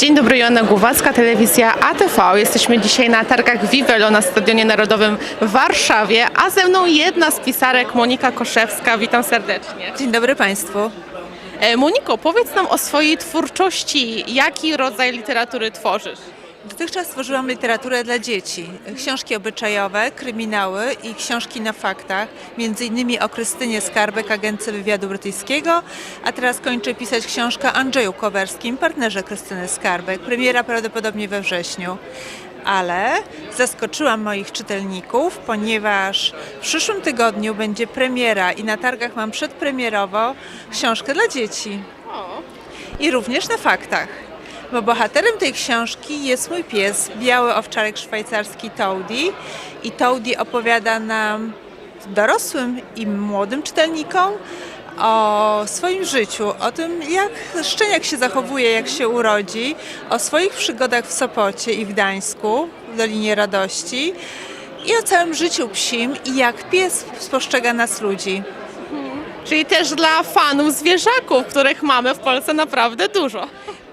Dzień dobry, Joanna Głowacka, telewizja ATV. Jesteśmy dzisiaj na targach Vivelo na Stadionie Narodowym w Warszawie, a ze mną jedna z pisarek, Monika Koszewska. Witam serdecznie. Dzień dobry Państwu. E, Moniko, powiedz nam o swojej twórczości. Jaki rodzaj literatury tworzysz? Dotychczas tworzyłam literaturę dla dzieci. Książki obyczajowe, kryminały i książki na faktach. Między innymi o Krystynie Skarbek, agentce wywiadu brytyjskiego. A teraz kończę pisać książkę Andrzeju Kowerskim, partnerze Krystyny Skarbek. Premiera prawdopodobnie we wrześniu. Ale zaskoczyłam moich czytelników, ponieważ w przyszłym tygodniu będzie premiera i na targach mam przedpremierowo książkę dla dzieci. I również na faktach. Bo bohaterem tej książki jest mój pies, biały owczarek szwajcarski Toady. I Toady opowiada nam, dorosłym i młodym czytelnikom, o swoim życiu, o tym, jak szczeniak się zachowuje, jak się urodzi, o swoich przygodach w Sopocie i w Gdańsku, w Dolinie Radości i o całym życiu psim i jak pies spostrzega nas ludzi. Czyli też dla fanów zwierzaków, których mamy w Polsce naprawdę dużo.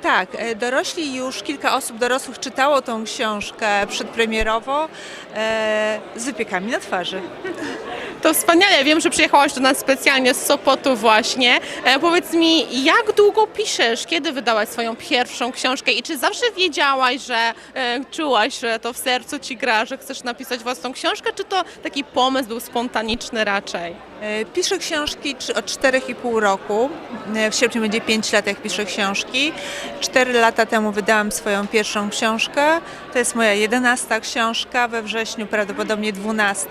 Tak, e, dorośli już, kilka osób dorosłych czytało tą książkę przedpremierowo e, z wypiekami na twarzy. To wspaniale, wiem, że przyjechałaś do nas specjalnie z Sopotu właśnie. E, powiedz mi, jak długo piszesz? Kiedy wydałaś swoją pierwszą książkę i czy zawsze wiedziałaś, że e, czułaś, że to w sercu ci gra, że chcesz napisać własną książkę, czy to taki pomysł był spontaniczny raczej? E, Piszę książki od 4,5 roku. E, W sierpniu będzie 5 lat, jak piszę książki. 4 lata temu wydałam swoją pierwszą książkę. To jest moja 11 książka, we wrześniu prawdopodobnie 12.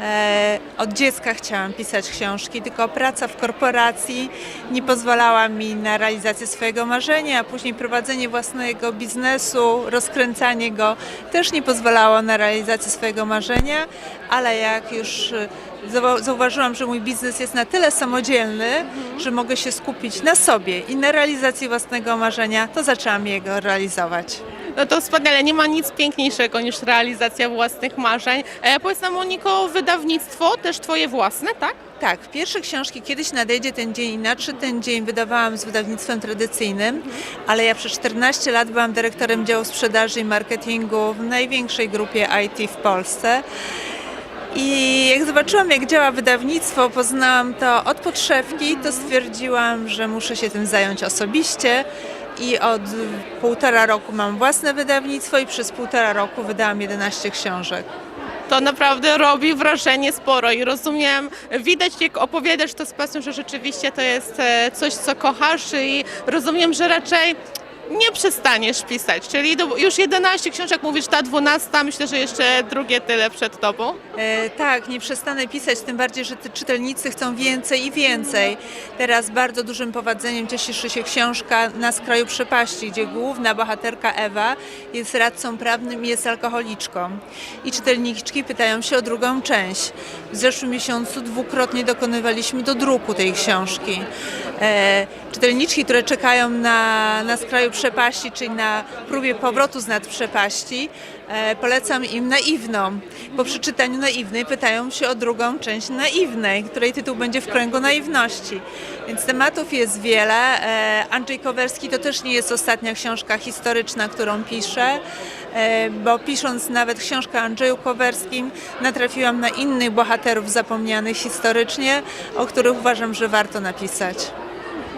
E, Od dziecka chciałam pisać książki, tylko praca w korporacji nie pozwalała mi na realizację swojego marzenia, a później prowadzenie własnego biznesu, rozkręcanie go też nie pozwalało na realizację swojego marzenia, ale jak już e, zauwa- zauważyłam, że mój biznes jest na tyle samodzielny, że mogę się skupić na sobie i na realizacji własnego marzenia, to zaczęłam jego realizować. No to wspaniale, nie ma nic piękniejszego niż realizacja własnych marzeń. E, powiedz nam, Moniko, wydawnictwo też twoje własne, tak? Tak, pierwsze książki kiedyś nadejdzie ten dzień i nadszedł ten dzień wydawałam z wydawnictwem tradycyjnym, ale ja przez 14 lat byłam dyrektorem działu sprzedaży i marketingu w największej grupie IT w Polsce. I jak zobaczyłam, jak działa wydawnictwo, poznałam to od podszewki, to stwierdziłam, że muszę się tym zająć osobiście. I od półtora roku mam własne wydawnictwo i przez półtora roku wydałam 11 książek. To naprawdę robi wrażenie sporo i rozumiem, widać jak opowiadasz to z pasją, że rzeczywiście to jest e, coś, co kochasz i rozumiem, że raczej nie przestaniesz pisać, czyli do, już 11 książek mówisz, ta 12, myślę, że jeszcze drugie tyle przed tobą. E, tak, nie przestanę pisać, tym bardziej, że te czytelnicy chcą więcej i więcej. Teraz bardzo dużym powodzeniem cieszy się książka Na skraju przepaści, gdzie główna bohaterka Ewa jest radcą prawnym i jest alkoholiczką. I czytelniczki pytają się o drugą część. W zeszłym miesiącu dwukrotnie dokonywaliśmy do druku tej książki. E, czytelniczki, które czekają na, na skraju przepaści, czyli na próbie powrotu z nad przepaści, e, polecam im naiwną. Po przeczytaniu naiwnej pytają się o drugą część naiwnej, której tytuł będzie w kręgu naiwności. Więc tematów jest wiele. E, Andrzej Kowerski to też nie jest ostatnia książka historyczna, którą piszę, e, bo pisząc nawet książkę Andrzeju Kowerskim natrafiłam na innych bohaterów zapomnianych historycznie, o których uważam, że warto napisać.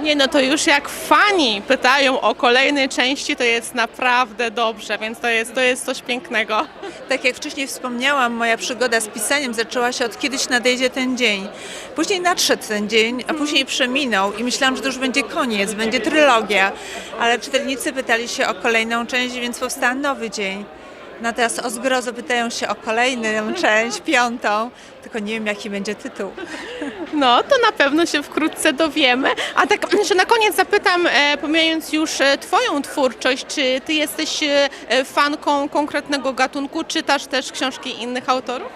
Nie no, to już jak fani pytają o kolejnej części, to jest naprawdę dobrze, więc to jest, to jest coś pięknego. Tak jak wcześniej wspomniałam, moja przygoda z pisaniem zaczęła się od kiedyś nadejdzie ten dzień. Później nadszedł ten dzień, a później przeminął i myślałam, że to już będzie koniec, będzie trylogia. Ale czytelnicy pytali się o kolejną część, więc powstał nowy dzień. No teraz o zgrozo pytają się o kolejną część, piątą, tylko nie wiem jaki będzie tytuł. No, to na pewno się wkrótce dowiemy. A tak, że na koniec zapytam, e, pomijając już e, Twoją twórczość, czy Ty jesteś e, fanką konkretnego gatunku? Czytasz też książki innych autorów?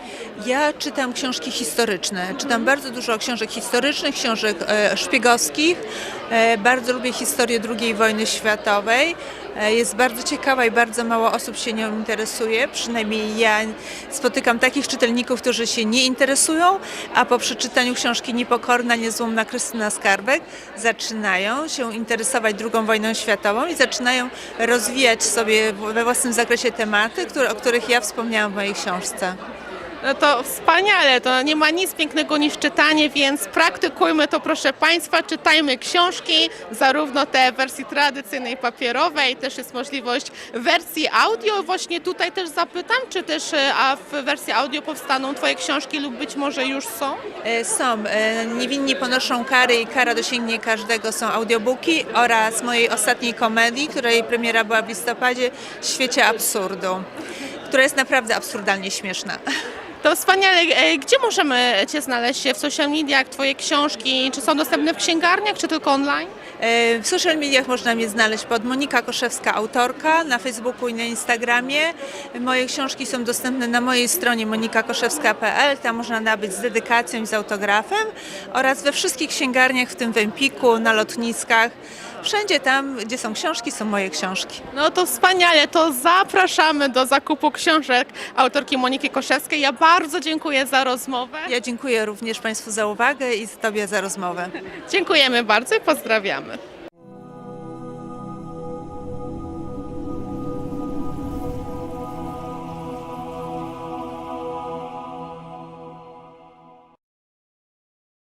Ja czytam książki historyczne. Czytam bardzo dużo książek historycznych, książek e, szpiegowskich. E, bardzo lubię historię II wojny światowej. E, jest bardzo ciekawa i bardzo mało osób się nią interesuje. Przynajmniej ja spotykam takich czytelników, którzy się nie interesują interesują, a po przeczytaniu książki Niepokorna, niezłomna Krystyna Skarbek zaczynają się interesować II wojną światową i zaczynają rozwijać sobie we własnym zakresie tematy, które, o których ja wspomniałam w mojej książce. No to wspaniale, to nie ma nic pięknego niż czytanie, więc praktykujmy to proszę Państwa, czytajmy książki, zarówno te wersji tradycyjnej papierowej, też jest możliwość wersji audio. Właśnie tutaj też zapytam, czy też e, a w wersji audio powstaną Twoje książki lub być może już są? E, Są. e, Niewinni ponoszą kary i kara dosięgnie każdego są audiobooki oraz mojej ostatniej komedii, której premiera była w listopadzie, w świecie absurdu, która jest naprawdę absurdalnie śmieszna. To wspaniale. E, Gdzie możemy Cię znaleźć w social mediach, Twoje książki? Czy są dostępne w księgarniach, czy tylko online? E, W social mediach można mnie znaleźć pod Monika Koszewska, autorka, na Facebooku i na Instagramie. Moje książki są dostępne na mojej stronie monikakoszewska.pl, tam można nabyć z dedykacją i z autografem oraz we wszystkich księgarniach, w tym w Empiku, na lotniskach. Wszędzie tam, gdzie są książki, są moje książki. No to wspaniale, to zapraszamy do zakupu książek autorki Moniki Koszewskiej. Ja bardzo dziękuję za rozmowę. Ja dziękuję również Państwu za uwagę i Tobie za rozmowę. Dziękujemy bardzo i pozdrawiamy.